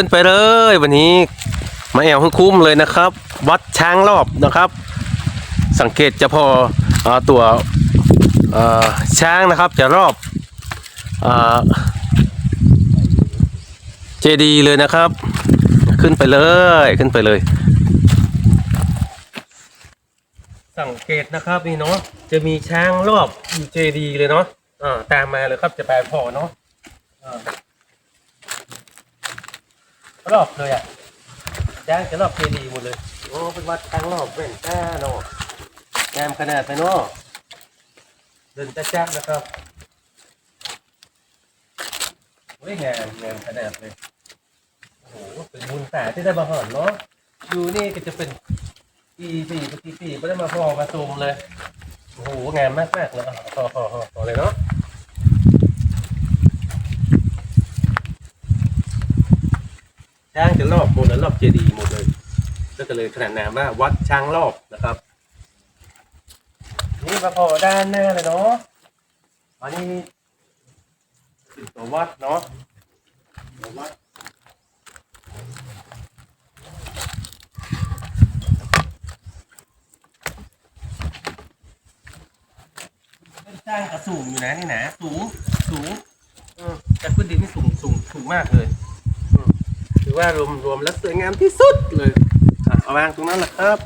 ขึ้นไปเลย วันนี้มาแอวให้คุ้มเลยนะครับ วัดช้างรอบนะครับ สังเกตจะพออตัวช้างนะครับจะรอบเจดีเลยนะครับ ขึ้นไปเลยขึ้นไปเลย สังเกตนะครับนี่เนาะจะมีช้างรอบเจดีเลยเนาะอ่าตามมาเลยครับจะไปพอเนาะ รอบเลยอะช้างจะรอบเจดีหมดเลย โอ้เป็นวัดช้างรอบเป็นแต้เนาะงามขนาดไปเนาะเดินจ้าจ้านะครับเฮ้ยงามงามขนาดเลยโอ้โหเป็นบุญแต่ที่ได้มาหอนเนาะดูนี่ก็จะเป็นปีสี่ปีสี่ไม่ได้มาพอมาซูมเลย โอ้โหงามมากมากๆเลยอะพอพอพอพอเลยเนาะ ช้างจะรอบหมดแล้วรอบเจดีย์หมดเลย ก็เลยขนาดนามว่าวัดช้างรอบนะครับ นี่มาพอด้านหน้าเลยเนาะอันนี้เป็นตัววัดเนาะตัววัดเป็นสร้างกระสูงอยู่นะนี่นะสูงสูงเออจากพื้นดินนี่สูงสูงสูงมากเลย ถือว่ารวมรวมแล้วสวยงามที่สุดเลยอะเอาวางตรงนั้นแหละครับ